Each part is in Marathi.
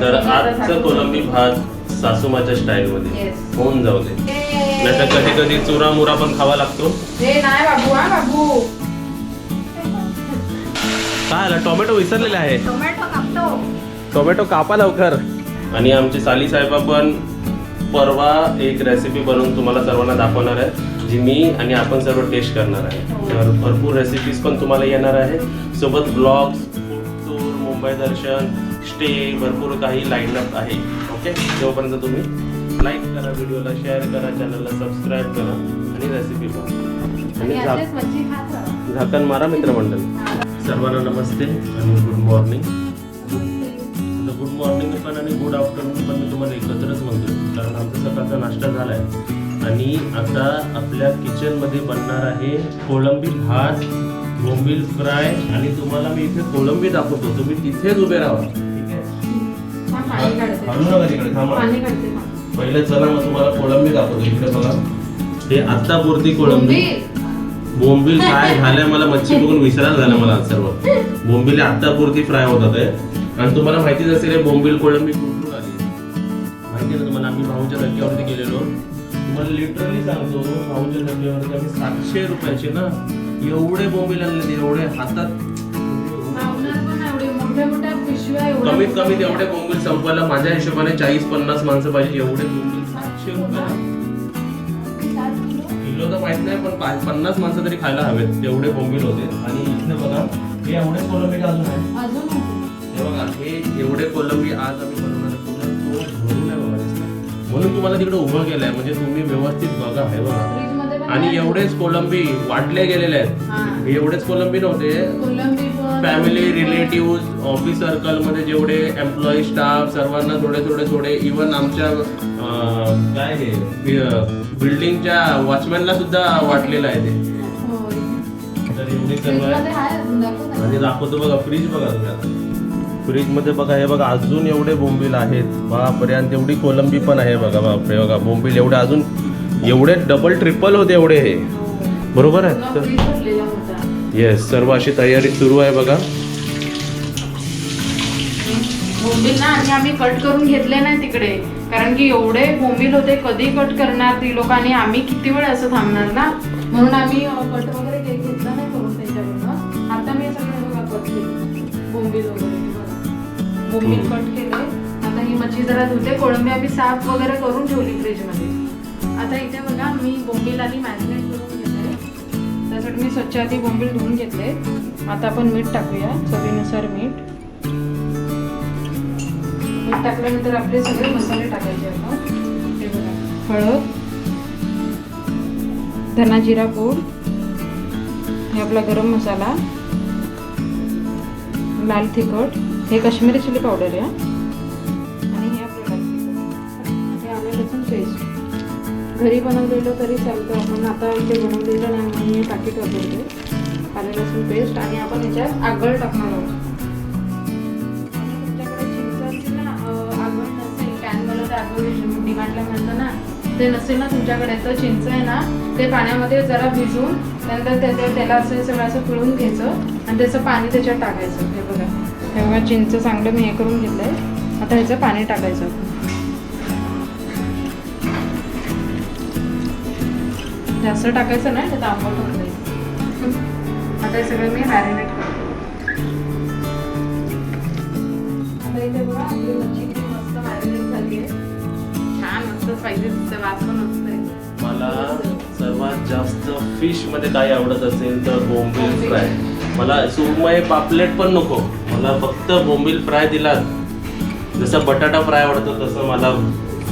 तर आजचं कोलंबी भात सासूमाच्या स्टाईल मध्ये Yes. होऊन जाऊ दे. नाही तर कधी कधी चुरा मुरा पण खावा लागतो. हे नाही बाबू हा बाबू. काय आला? टोमॅटो विसरलेले आहे. टोमॅटो कापतो. टोमॅटो कापा लवकर. आणि आमची साली साहेबा पण परवा एक रेसिपी बनवून तुम्हाला सर्वांना दाखवणार आहे जी मी आणि आपण सर्व टेस्ट करणार आहे. तर भरपूर रेसिपीज पण तुम्हाला येणार आहे सोबत ब्लॉग्स फूड टूर मुंबई दर्शन स्टे भरपूर काही लाईन अप आहे. ओके तेव्हापर्यंत तुम्ही लाईक करा व्हिडिओला शेअर करा चॅनलला सबस्क्राईब करा आणि रेसिपी पहा. आणि राहा. झाकण मारा मित्रमंडळी. सर्वांना नमस्ते आणि गुड मॉर्निंग गुड मॉर्निंग पण आणि गुड आफ्टरनून पण मी तुम्हाला एकत्रच म्हणतो कारण आमचा सकाळचा नाश्ता झाला आहे आणि आता आपल्या किचनमध्ये बनणार आहे कोळंबी भात बोंबील फ्राय आणि तुम्हाला मी इथे कोळंबी दाखवतो. तुम्ही तिथेच उभे राहा. पाणी काढते. हलू नका तिकडे थांबा. पाणी काढते थांब. पहिले चला मग तुम्हाला कोळंबी दाखवतो इकडे बघा. हे आता पुरती कोळंबी. बोंबील. फ्राय झाल्या मला मच्छी बघून विसरायला झालं मला सर्व. बोंबील आता पुरती फ्राय होतात आहे आणि तुम्हाला माहितीच असेल हे बोंबील कोळंबी कुठून आली? माहिती ना तुम्हाला? आम्ही भाऊच्या धक्क्यावरती गेलेलो. तुम्हाला लिटरली सांगतो भाऊच्या धक्क्यावरती आम्ही सातशे रुपयाचे ना एवढे बोंबील आणले एवढे हातात. एवढे कमीत कमी तेवढे बोंबील संपवायला माझ्या हिशोबाने चाळीस पन्नास माणसं पाहिजे एवढे बोंबील सातशे रुपये. किलो. तर माहीत नाही पण पन्नास माणसं तरी खायला हवेत तेवढे बोंबील होते. आणि इथे बघा हे एवढे कोलंबी अजून आहे. हे बघा हे एवढे कोलंबी आज आम्ही बनवणार. म्हणून तुम्हाला तिकडे उभं केलंय म्हणजे तुम्ही व्यवस्थित बघा हे बघा. आणि. एवढेच कोलंबी वाटले गेलेले आहेत. एवढेच कोलंबी नव्हते. फॅमिली रिलेटिव्ह ऑफिस सर्कलमध्ये जेवढे एम्प्लॉई स्टाफ सर्वांना थोडे थोडे थोडे इवन आमच्या अं, काय हे बिल्डिंगच्या वॉचमॅनला सुद्धा वाटलेलं आहे ते. तर एवढी सर्व आहे. आणि दाखवतो बघा फ्रीज बघा तुम्ही आता. फ्रीजमध्ये बघा हे बघा अजून एवढे बोंबील आहेत. बापरे आणि तेवढी कोलंबी पण आहे बघा बापरे बघा बोंबील एवढे अजून एवढे डबल ट्रिपल होते एवढे हे. बरोबर आहे? तर येस सर्व अशी तयारी सुरू आहे बघा. बोंबील ना आणि आम्ही कट करून घेतले नाही तिकडे. कारण की एवढे बोंबील होते कधी कट करणार ती लोक आणि आम्ही किती वेळ असं थांबणार ना? म्हणून आम्ही कट वगैरे घेतलं नाही करून त्यांच्याकडनं आता मी सगळे बघा कट केले. बोंबील वगैरे. बोंबील. कट केले आता ही मच्छी जरा धुते कोळंबी आम्ही साफ वगैरे करून ठेवली फ्रीजमध्ये आता इथे बघा मी बोंबील आधी मॅरिनेट त्यासाठी मी स्वच्छ आधी बोंबील धुवून घेतले. आता आपण मीठ टाकूया चवीनुसार मीठ. मीठ टाकल्यानंतर आपले सगळे मसाले टाकायचे आपण. हळद धना जिरा पूड हे आपला गरम मसाला लाल तिखट हे काश्मीरी चिली पावडर आहे घरी बनवलेलं तरी चालतं. म्हणून आता इथे बनवलेलं नाही म्हणून मी पाकिट वापरते. आलं लसूण पेस्ट आणि आपण याच्यात आगळ टाकणार आहोत. चिंच डिमांडला ना ते नसेल ना तुमच्याकडे. तर चिंच आहे ना ते पाण्यामध्ये जरा भिजवून नंतर त्याचं त्याला असं सगळं असं पिळून घ्यायचं आणि त्याचं पाणी त्याच्यात टाकायचं. हे बघा. तेव्हा चिंच चांगलं मी हे करून घेतलंय. आता ह्याचं पाणी टाकायचं. जास्त टाकायचं नाही त्यात आंबट होऊन जाईल. आता हे सगळं मी मॅरिनेट करते. आता इथे बघा आपली मच्छी किती मस्त मॅरिनेट झाली आहे. छान मस्त स्पायसी दिसतं वास पण मस्त आहे. मला सर्वात जास्त फिशमध्ये काय आवडत असेल तर बोंबील फ्राय. मला सुरमय पापलेट पण नको. मला फक्त बोंबील फ्राय दिलात. जसं बटाटा फ्राय आवडतो तसं मला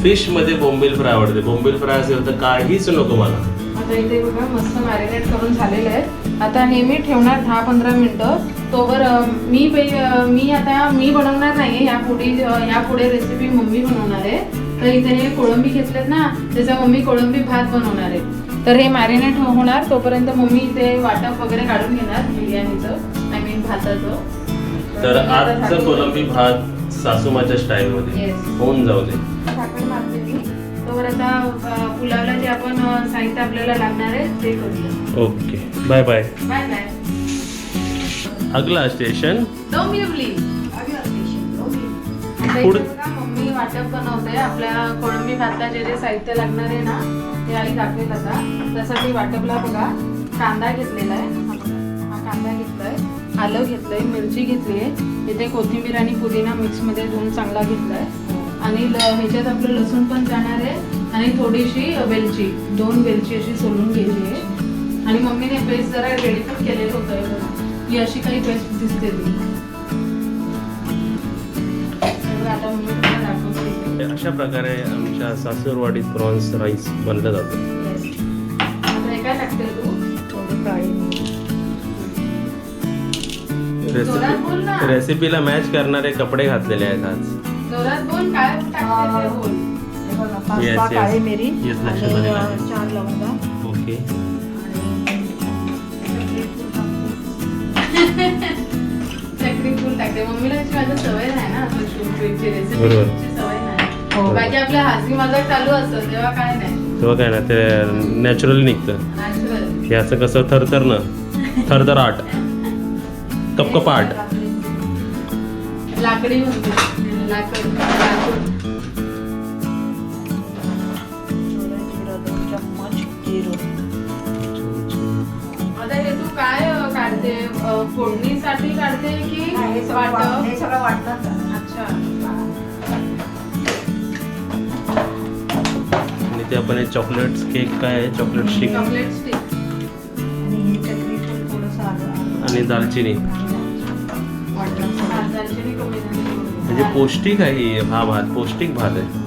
फिशमध्ये बोंबील फ्राय आवडते. बोंबील फ्राय असेल तर काहीच नको मला. आता इथे बघा मस्त मॅरिनेट करून झालेलं आहे. आता हे मी ठेवणार दहा पंधरा मिनटं. तोवर मी मी आता मी बनवणार नाही या पुढे या पुढे रेसिपी मम्मी बनवणार आहे. तर इथे हे कोळंबी घेतलेत ना त्याचा मम्मी कोळंबी भात बनवणार आहे. तर हे मॅरिनेट होणार. तोपर्यंत मम्मी इथे वाटप वगैरे काढून घेणार बिर्याणीचं आय मीन भाताचं. तर आजचं कोलंबी भात सासूमाच्या स्टाईल मध्ये Yes. होऊन जाऊ दे. तोवर आता पुलावला जे आपण साहित्य आपल्याला लागणार आहे ते करूया. Okay. Bye bye. Bye bye. अगला स्टेशन. डोंबिवली. मम्मी वाटप बनवते. आपल्या कोळंबी भातला जे जे साहित्य लागणार आहे ना ते आई दाखवेल आता. त्यासाठी वाटपला बघा कांदा घेतलेला आहे. हा कांदा घेतलाय. आलं घेतलंय मिरची घेतली आहे इथे कोथिंबीर आणि पुदिना मिक्समध्ये धुवून चांगला घेतलाय. आणि ह्याच्यात आपलं लसूण पण जाणार आहे. आणि थोडीशी वेलची दोन वेलची अशी सोलून घ्यायची आहे. आणि मम्मीने पेस्ट जरा रेडी पण केलेलं होतं हे ही अशी काही पेस्ट दिसते ती आता मम्मी दाखवते. अशा प्रकारे आमच्या सासूरवाडीत प्रॉन्स राईस बनलं जातं. आता काय तू. रेसिपी रेसिपीला मॅच करणारे कपडे घातलेले आहेत आज. पाच. काळी मिरी. चार लवंगा. ओके टाकते. मम्मीला माझी सवय नाही ना असं. सवय नाही. हो. बाकी आपल्या हासी मजाक चालू असतं तेव्हा काय नाही. तेव्हा काय ना ते नॅचरली निघतं. नॅचरल हे असं कसं थरथर न थरथर आट. कपकपाट. लाकडी म्हणते. लाकड लाकूड. फोडणीसाठी काढते की हा, हे सगळं हे सगळं वाटलं का? अच्छा. आणि ते आपण चॉकलेट केक काय आहे? चॉकलेट स्टिक चॉकलेट स्टिक आणि हे चक्री फूल थोडंसं आलं. आणि दालचिनी. वाटलं सगळं. दालचिनी कमी झाली म्हणजे पौष्टिक आहे ही. हा भात पौष्टिक भात आहे.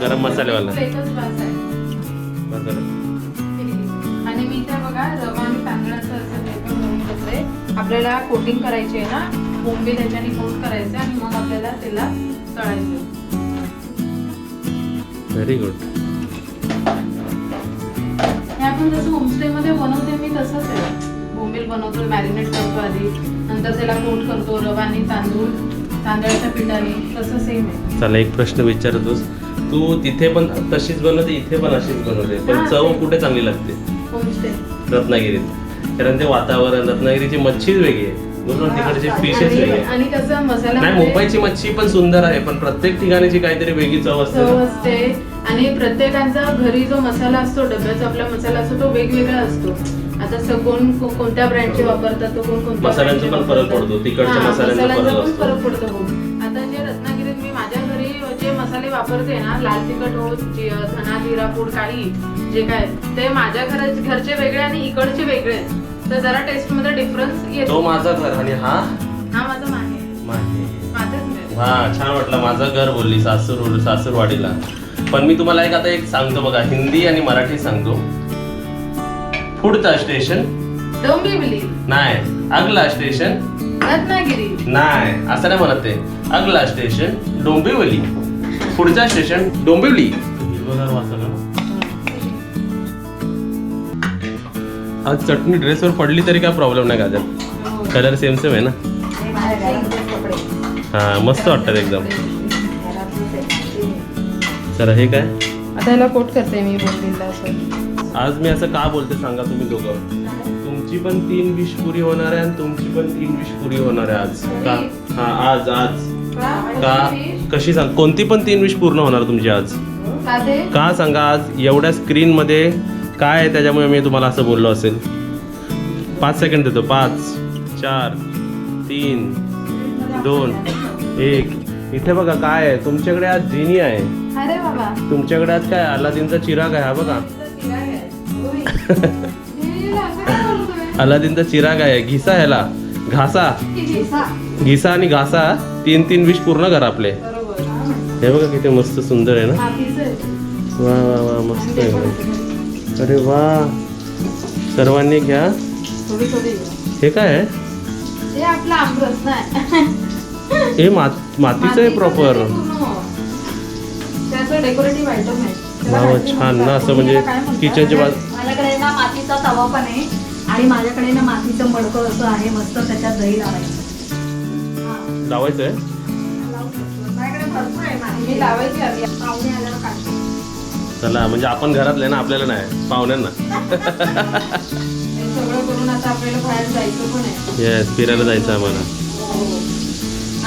गरम मसालेवाला एकच भात आहे. बरं. आणि आपल्याला कोटिंग करायची आहे ना बोंबी त्याच्याने कोट करायचं आणि मग आपल्याला त्याला तळायचं व्हेरी गुड हे आपण जसं होमस्टे मध्ये बनवते मी तसंच आहे. बोंबील बनवतो मॅरिनेट करतो आधी. नंतर त्याला कोट करतो रवा आणि तांदूळ तांदळाच्या पिठाने. तसं सेम आहे. चला एक प्रश्न विचारतोस. तू तिथे पण तशीच बनवते इथे पण अशीच बनवते. पण चव कुठे चांगली लागते? रत्नागिरीत. कारण ते वातावरण रत्नागिरीची मच्छीच वेगळी आहे बरोबर तिकडची फिशच वेगळी आणि आहे आणि कसं मसाला नाही मुंबईची मच्छी पण सुंदर आहे पण प्रत्येक ठिकाणीची काहीतरी वेगळी चव असते चव ना. असते आणि प्रत्येकाचा घरी जो मसाला असतो डब्याचा आपला मसाला असतो तो वेगवेगळा असतो आता स- कोण को- कोणत्या ब्रँडचे वापरतात तो कोण कोणत्या मसाल्यांचा brand चे पण फरक वापरतात. पडतो. तिकडच्या हा, मसाल्यांचा मसाल्यांचा फरक पण असतो. फरक पडतो हो. वापरते ना लाल तिखट हो धना जिरा पूड काळी जे काय ते माझ्या घरात घरचे वेगळे आणि इकडचे वेगळे. तर जरा टेस्टमध्ये डिफरन्स तो येतो माझा घर आणि हा? हा माझा माहे माहे. माझंच घर. हा छान वाटलं माझं घर बोलली सासूर सासूरवाडीला. पण मी तुम्हाला एक आता एक सांगतो बघा हिंदी आणि मराठी सांगतो. पुढचा स्टेशन डोंबिवली. नाही अगला स्टेशन रत्नागिरी. नाही असं नाही म्हणत ते. अगला स्टेशन डोंबिवली. पुढचा स्टेशन डोंबिवली. आज चटणी ड्रेसवर पडली तरी काय प्रॉब्लेम नाही का हो. कलर सेम सेम आहे ना? हे मस्त वाटतात एकदम. चला हे काय? आता याला कोट करते मी आज मी असं का बोलते सांगा तुम्ही दोघं. तुमची पण तीन विश पुरी होणार आहे आणि तुमची पण तीन विश पुरी होणार आहे आज. का? हा आज आज. का? कशी सांग कोणती पण तीन विश पूर्ण होणार तुमची आज? का सांगा आज एवढ्या स्क्रीन मध्ये काय आहे त्याच्यामुळे मी तुम्हाला असं बोललो असेल? पाच सेकंड देतो. पाच चार तीन दोन एक. इथे बघा काय आहे. तुमच्याकडे आज जिनी आहे. तुमच्याकडे आज काय? अलादीनचा चिराग आहे हा बघा. अलादीनचा चिराग आहे. घिसा ह्याला. घासा. घिसा? आणि घासा तीन तीन विष पूर्ण करा आपले. हे बघा किती मस्त सुंदर आहे ना? वा वा वा मस्त आहे. अरे वा. सर्वांनी घ्या. हे काय आहे? हे मातीचं आहे प्रॉपर आहे. त्याला वा छान ना. असं म्हणजे? किचनच्या बाजू माझ्याकडे ना मातीचा तवा पण आहे आणि माझ्याकडे ना मातीचं मडकं असं आहे मस्त त्याच्यात दही लावायचं. लावायचं आहे भरपूर आहे माती मी लावायची आधी पाहुणे आल्यावर काढतो चला म्हणजे आपण घरातले ना आपल्याला नाही पाहुण्यांना. हे सगळं करून आता आपल्याला बाहेर जायचं पण आहे येस फिरायला जायचं आम्हाला.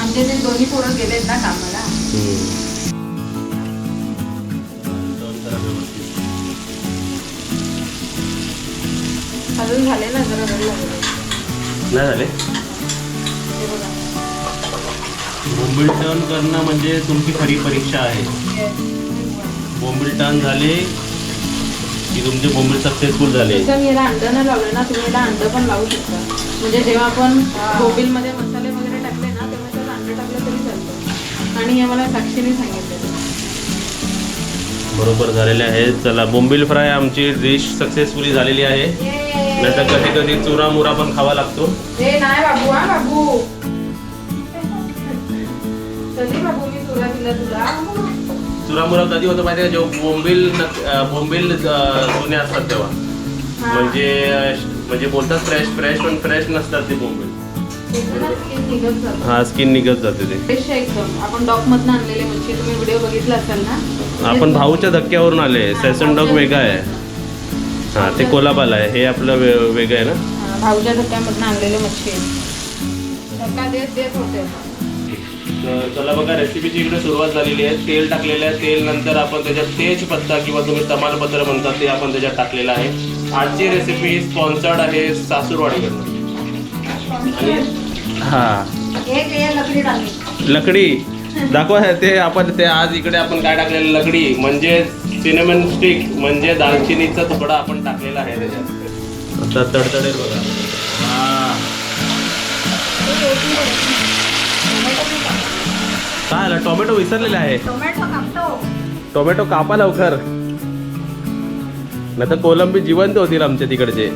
आमच्या ते दोन्ही पोरं गेलेत ना कामाला अजून झाले ना जरा वेळ लागेल. नाही झाले? हे बघा. बोंबील टर्न करणं म्हणजे तुमची खरी परीक्षा आहे. बोंबील टर्न झाले की तुमचे बोंबील सक्सेसफुल झाले. याला अंडं नाही लावलं ना तुम्ही याला अंडं पण लावू शकता. म्हणजे जेव्हा आपण बोबिलमध्ये मसाले वगैरे टाकले ना तेव्हा त्यात अंडं टाकलं तरी चालतं. आणि हे मला साक्षीने सांगितलं. बरोबर झालेले आहे. चला बोंबील फ्राय आमची डिश सक्सेसफुली झालेली आहे. नाहीतर कधी कधी चुरा मुरा पण खावा लागतो. हे नाही बाबू हा बाबू. चुरामुरा कधी होतं माहिती जेव्हा बोंबील बोंबील जुने असतात तेव्हा. म्हणजे म्हणजे बोलतात फ्रेश फ्रेश पण फ्रेश नसतात ते बोंबील. हा स्किन निघत जाते ते. फ्रेश आहे एकदम. आपण डॉक मधनं आणलेले तुम्ही व्हिडिओ बघितला असाल ना? आपण भाऊच्या धक्क्यावरून आले. सेसन डॉग वेगळा आहे. हा ते कोलाबाला आहे. हे आपलं वेगळं आहे ना? भाऊच्या धक्क्यामधनं आणलेले मच्छी. धक्का देत देत होते. तर चला बघा रेसिपीची इकडे सुरुवात झालेली आहे. तेल टाकलेलं आहे. तेल नंतर आपण त्याच्यात तेज पत्ता किंवा तुम्ही तमालपत्र म्हणतात ते आपण त्याच्यात टाकलेलं आहे. आजची रेसिपी स्पॉन्सर्ड आहे सासूरवाडीकडनं आणि हा. हे लकडी दाखवा ते आपण ते आज इकडे आपण काय टाकलेलं? लकडी. म्हणजे सिनेमन स्टिक म्हणजे दालचिनीचा तुकडा आपण टाकलेला आहे त्याच्यात. आता तडतडेल बघा. हा. काय आलं? टोमॅटो विसरलेला आहे. टोमॅटो कापतो. टोमॅटो कापा लवकर. नाही तर कोलंबी जिवंत होतील आमच्या तिकडचे.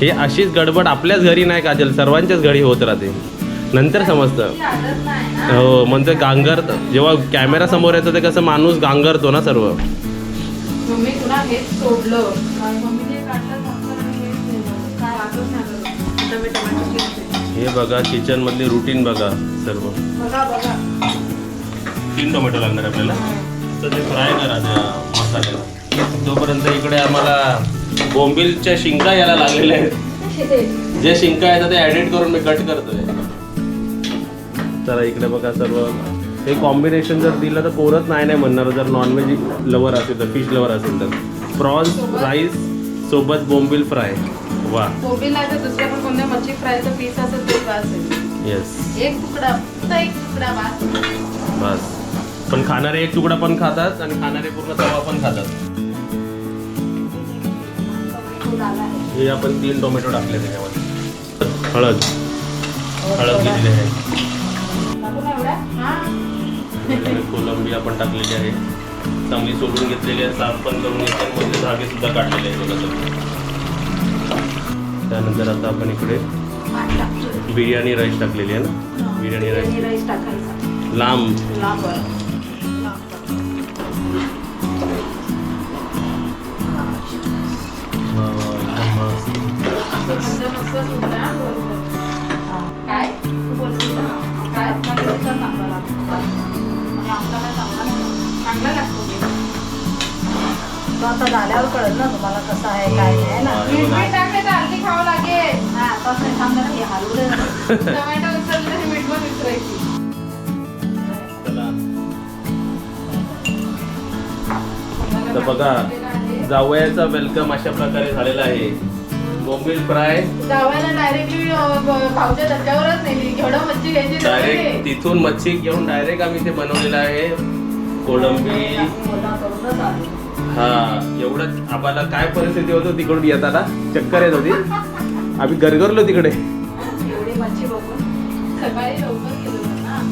हे अशीच गडबड आपल्याच घरी नाही काजल. सर्वांच्याच घरी होत राहते. नंतर समजतं. हो म्हणजे गांगर जेव्हा कॅमेरा समोर येतं ते कसं माणूस गांगरतो ना सर्व. हे बघा किचन मधली रुटीन बघा सर्व. बघा बघा. तीन टोमॅटो लागणार आपल्याला. तर ते फ्राय करा त्या मसाल्याला. तोपर्यंत इकडे आम्हाला बोंबिलच्या शिंका यायला लागलेल्या आहेत जे शिंका येतात ते ऍडिट करून मी कट करतोय. चला इकडे बघा सर्व. हे कॉम्बिनेशन जर दिलं तर कोरत नाही नाही म्हणणार. जर नॉनव्हेज लवर असेल तर फिश लवर असेल तर. प्रॉन्स राईस सोबत बोंबिल फ्राय वा. कोबी नाही तर दुसऱ्या पण कोणत्या मच्छी फ्रायचं पीस असेल ते येस एक तुकडा फक्त एक तुकडा बास बस पण खाणारे एक तुकडा पण खातात आणि खाणारे पूर्ण तवा पण खातात. हे आपण तीन टोमॅटो टाकले त्याच्यामध्ये हळद. हळद घेतली आहे. हा कोलंबी आपण टाकलेली आहे. चांगली सोडून घेतलेली आहे. साफ पण करून घेतली मधले धागे सुद्धा काढलेले आहेत बघा. त्यानंतर आता आपण इकडे बिर्याणी राईस टाकलेली आहे ना? बिर्याणी राईस राईस टाकायचा. लांब. आता झाल्यावर ना तुम्हाला कसं आहे काय नाही है ना? हो. मीठ मीठ टाकले तर अर्धी खावं लागेल. नाही आताच नाही सांगा ना हे हलवलं टोमॅटो विसरले तर मीठ पण विसरायची चला. तर बघा जावयाचा वेलकम अशा प्रकारे झालेला आहे. बोंबील फ्राय. जावायला डायरेक्टली भाऊच्या धक्क्यावरच नेली. घेवडं मच्छी घ्यायची डायरेक्ट. तिथून मच्छी घेऊन डायरेक्ट आम्ही ते बनवलेलं आहे. आलो हा एवढं आम्हाला काय परिस्थिती होती तिकडून येताना? चक्कर येत होती. आम्ही गरगरलो तिकडे.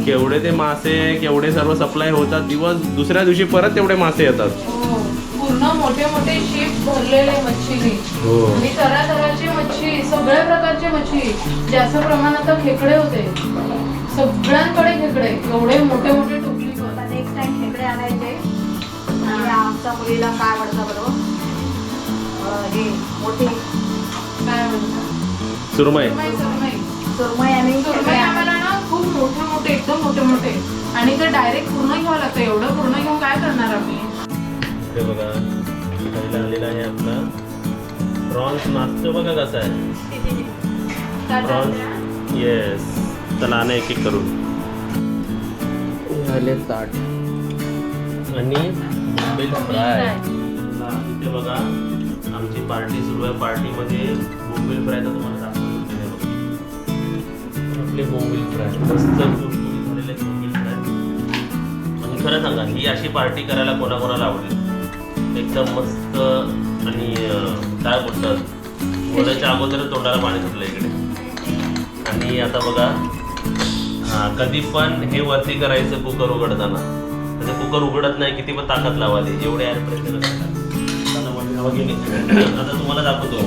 केवढे ते मासे केवढे सर्व सप्लाय होतात. दिवस दुसऱ्या दिवशी परत तेवढे मासे येतात. हो. पूर्ण मोठे मोठे शिप भरलेले मच्छीने. हो. आणि तऱ्हा तऱ्हाची मच्छी सगळ्या प्रकारची मच्छी जास्त प्रमाणात तर खेकडे होते. सगळ्यांकडे खेकडे एवढे मोठे मोठे टोपली नेक्स्ट टाइम खेकडे आणायचे. आणि आमच्या मुलीला काय आवडतं बरोबर हे मोठी काय म्हणतात सुरमई. सुरमई, सुरमई. सुरमई आणि सुरमई आम्हाला. ना खूप मोठे मोठे एकदम मोठे मोठे. आणि ते डायरेक्ट पूर्ण घ्यावं लागतं. एवढं पूर्ण घेऊन काय करणार आम्ही? हे पहिला आलेला आहे आपला. प्रॉन्स नाचतो बघा कसा आहे. प्रॉन्स? येस चला आणा एक एक करून. झाले ताट आणि बोंबील फ्राय इथे बघा आमची पार्टी सुरू आहे. पार्टीमध्ये बोंबील फ्राय तर तुम्हाला दाखवतो. हे. आपले बोंबील फ्राय मस्त झालेले बोंबील फ्राय आणि खरं सांगा ही अशी पार्टी करायला कोणाकोणाला आवडेल? एकदम मस्त आणि काय बोलतात? बोलायच्या अगोदर तोंडाला पाणी सुटलं इकडे. आणि आता बघा हा कधी पण हे वरती करायचं कुकर उघडताना. तर ते कुकर उघडत नाही किती पण ताकद लावा ते एवढे एअर प्रेशर आता तुम्हाला दाखवतो.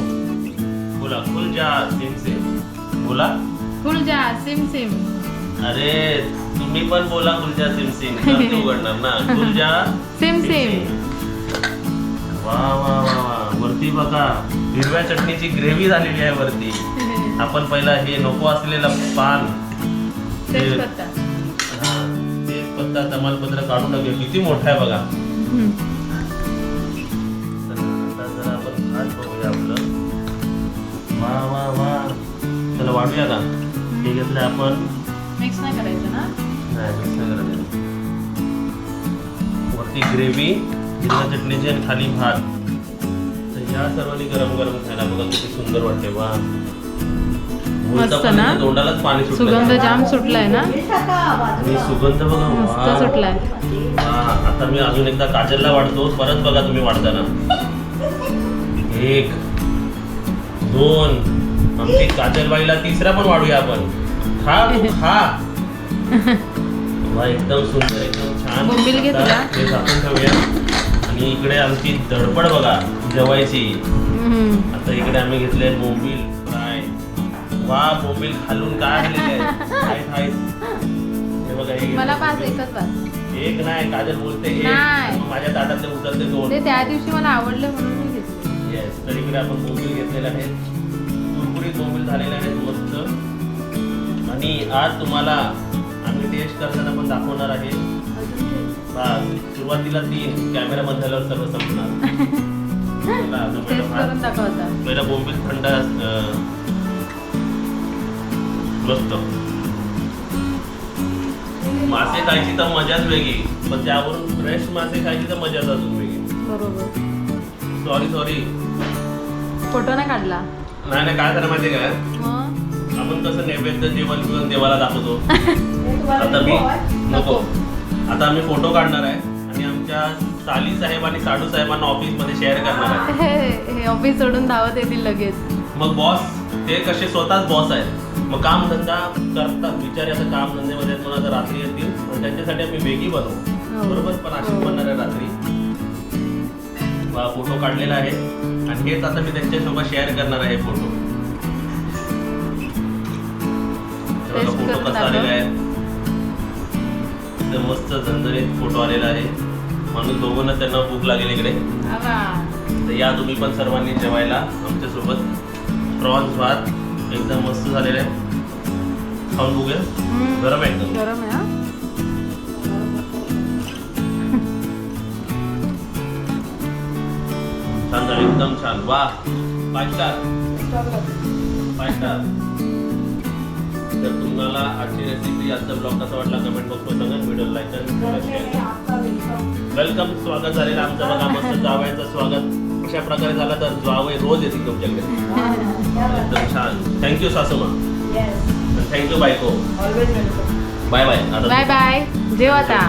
बोला फुल जा सिम सिम बोला. फुल जा सिम सिम अरे तुम्ही पण बोला गुलजा सिम सिम उघडणार ना. गुलजा सिम सिम वा वा वा वा. वरती बघा हिरव्या चटणीची ग्रेव्ही झालेली आहे वरती. आपण पहिला हे नको असलेलं पान ते- हा, तेजपत्ता तमालपत्र काढून टाकूया. किती मोठा आहे बघा. हम्म. तर आता जरा आपण भात बघूया आपलं. वा वा वा. चला वाढूया का हे घेतलं आपण. मिक्स नाही करायचं ना? नाही मिक्स नाही करायचं. वरती ग्रेव्ही हिरव्या चटणीची आणि खाली भात. तर या सर्वांनी गरम गरम खायला बघा किती सुंदर वाटते वा. मस्त ना? तोंडालाच पाणी सुगंध जाम सुटलाय ना? आणि सुगंध बघा मस्त. सुटलाय. आता मी अजून एकदा काजलला वाढतो परत बघा तुम्ही वाढताना. एक दोन. आमची काजलबाईला तिसरा पण वाढूया आपण. खा खा. वा एकदम सुंदर एकदम छान. बोंबील घे आणि इकडे आमची दडपड बघा जवायची. आता इकडे आम्ही घेतले बोंबील फ्राय वा बोंबील खालून काय आहे. हे बघा हे मला पाच. एकच पाच. एक नाही काजल बोलते एक. नाही. मग माझ्या ताटातले उतरते दोन. ते त्या दिवशी मला आवडले म्हणून मी घेतले. येस तर इकडे आपण बोंबील घेतलेले आहेत. कुरकुरीत बोंबील झालेले आहेत मस्त. आणि आज तुम्हाला आम्ही टेस्ट करताना पण दाखवणार आहे. सुरुवातीला तीन कॅमेरा बंद झाल्यावर सर्व संपणार. पहिला बोंबील थंड मस्त. मासे खायची तर मजाच वेगळी पण त्यावरून फ्रेश मासे खायची तर मजाच अजून वेगळी. बरोबर. सॉरी सॉरी फोटो नाही काढला? नाही नाही काय झालं माहितीये काय आपण कसं नैवेद्य जेवण बिवण देवाला दाखवतो. आता मी नको. आता आम्ही फोटो काढणार आहे आणि आमच्या साली साहेब आणि साडू साहेबांना ऑफिसमध्ये शेअर करणार आहे. हे ऑफिस सोडून धावत येतील लगेच. मग बॉस ते कसे स्वतःच बॉस आहेत. मग काम धंदा करतात बिचारे आता काम धंद्यामध्ये आहेत, म्हणून आता रात्री येतील. पण त्यांच्यासाठी आम्ही वेगळी बनवू. हो. बरोबर? पण अशी हो. बनणार आहे रात्री. वा, फोटो काढलेला आहे. आणि हेच आता मी त्यांच्यासोबत शेअर करणार आहे फोटो. Test फोटो करून कसा दाखव. आलेला आहे. एकदम मस्त झणझणीत फोटो आलेला आहे. म्हणून दोघांना त्यांना भूक लागेल इकडे. तर या तुम्ही पण सर्वांनी जेवायला आमच्यासोबत. प्रॉन्स भात एकदम मस्त झालेला आहे. खाऊन बघूया. गरम आहे एकदम. गरम आहे हा? छान एकदम छान. वा फाय स्टार फाय स्टार तर तुम्हाला आजची रेसिपी आजचा ब्लॉग कसा वाटला कमेंट बॉक्सवर सांगा. व्हिडिओ लाईक वेलकम स्वागत झालेलं आमचं बघा मस्त जावयाचं स्वागत. अशा प्रकारे झालं तर जावई रोज येतील तुमच्याकडे. एकदम छान. थँक्यू सासूमा. थँक्यू बायको. बाय बाय बाय बाय जेव आता.